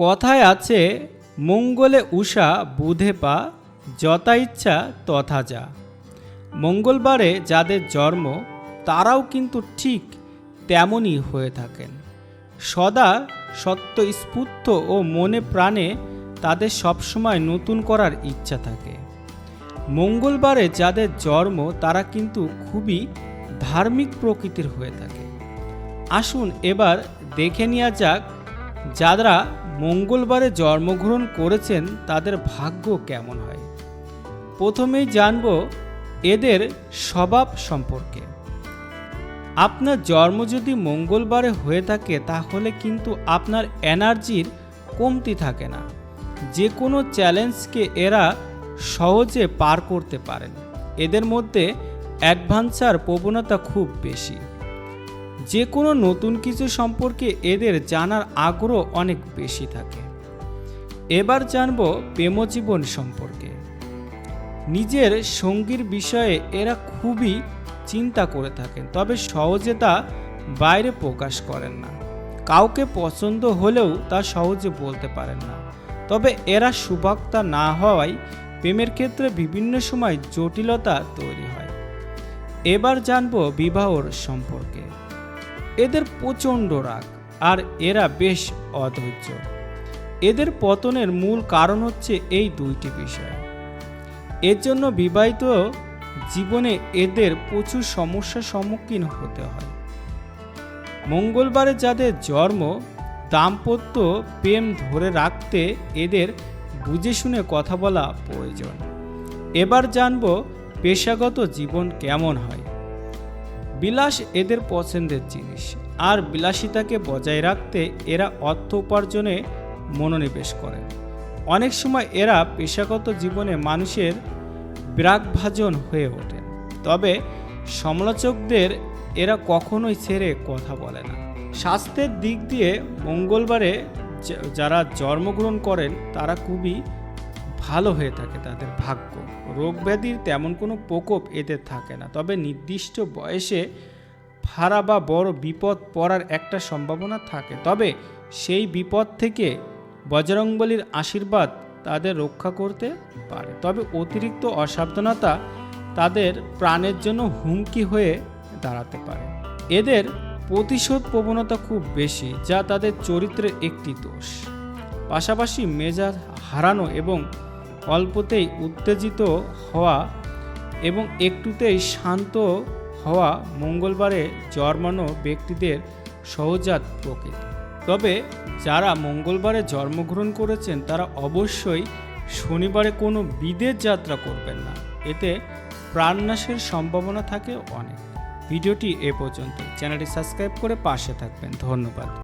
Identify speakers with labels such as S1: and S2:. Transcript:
S1: কথায় আছে, মঙ্গলে উষা, বুধে পা, যথা ইচ্ছা তথা যা। মঙ্গলবারে যাদের জন্ম, তারাও কিন্তু ঠিক তেমনই হয়ে থাকেন। সদা সত্য স্ফূর্ত ও মনে প্রাণে তাদের সবসময় নতুন করার ইচ্ছা থাকে। মঙ্গলবারে যাদের জন্ম, তারা কিন্তু খুবই ধার্মিক প্রকৃতির হয়ে থাকে। আসুন এবার দেখে নেওয়া যাক যারা মঙ্গলবারে জন্মগ্রহণ করেছেন, তাদের ভাগ্য কেমন হয়? প্রথমেই জানব এদের স্বভাব সম্পর্কে। আপনার জন্ম যদি মঙ্গলবারে হয়ে থাকে, তাহলে কিন্তু আপনার এনার্জির কমতি থাকে না। যে কোনো চ্যালেঞ্জকে এরা সহজে পার করতে পারেন। এদের মধ্যে অ্যাডভান্সার প্রবণতা খুব বেশি। যে কোনো নতুন কিছু সম্পর্কে এদের জানার আগ্রহ অনেক বেশি থাকে। এবার জানব প্রেমজীবন সম্পর্কে। নিজের সঙ্গীর বিষয়ে এরা খুবই চিন্তা করে থাকেন, তবে সহজে তা বাইরে প্রকাশ করেন না। কাউকে পছন্দ হলেও তা সহজে বলতে পারেন না। তবে এরা সুবক্তা না হওয়ায় প্রেমের ক্ষেত্রে বিভিন্ন সময় জটিলতা তৈরি হয়। এবার জানব বিবাহর সম্পর্কে। এদের প্রচণ্ড রাগ, আর এরা বেশ অধৈর্য। এদের পতনের মূল কারণ হচ্ছে এই দুইটি বিষয়। এর জন্য বিবাহিত জীবনে এদের প্রচুর সমস্যার সম্মুখীন হতে হয়। মঙ্গলবারে যাদের জন্ম, দাম্পত্য প্রেম ধরে রাখতে এদের বুঝে শুনে কথা বলা প্রয়োজন। এবার জানব পেশাগত জীবন কেমন হয়। বিলাস এদের পছন্দের জিনিস। আর বিলাসিতাকে বজায় রাখতে এরা অর্থ উপার্জনে মনোনিবেশ করেন। অনেক সময় এরা পেশাগত জীবনে মানুষের বিরাগভাজন হয়ে ওঠেন। তবে সমালোচকদের এরা কখনোই ছেড়ে কথা বলে না। স্বাস্থ্যের দিক দিয়ে মঙ্গলবারে যারা জন্মগ্রহণ করেন, তারা খুবই ভালো হয়ে থাকে তাদের ভাগ্য। রোগ ব্যাধির তেমন কোনো প্রকোপ এদের থাকে না। তবে নির্দিষ্ট বয়সে ফাড়া বা বড় বিপদ পড়ার একটা সম্ভাবনা থাকে। তবে সেই বিপদ থেকে বজরংবলীর আশীর্বাদ তাদের রক্ষা করতে পারে। তবে অতিরিক্ত অসাবধানতা তাদের প্রাণের জন্য হুমকি হয়ে দাঁড়াতে পারে। এদের প্রতিশোধ প্রবণতা খুব বেশি, যা তাদের চরিত্রের একটি দোষ। পাশাপাশি মেজাজ হারানো এবং অল্পতেই উত্তেজিত হওয়া এবং একটুতেই শান্ত হওয়া মঙ্গলবারে জন্মানো ব্যক্তিদের সহজাত প্রকৃতি। তবে যারা মঙ্গলবারে জন্মগ্রহণ করেছেন, তারা অবশ্যই শনিবারে কোনো বিদেশ যাত্রা করবেন না। এতে প্রাণনাশের সম্ভাবনা থাকে অনেক। ভিডিওটি এ পর্যন্ত চ্যানেলটি সাবস্ক্রাইব করে পাশে থাকবেন। ধন্যবাদ।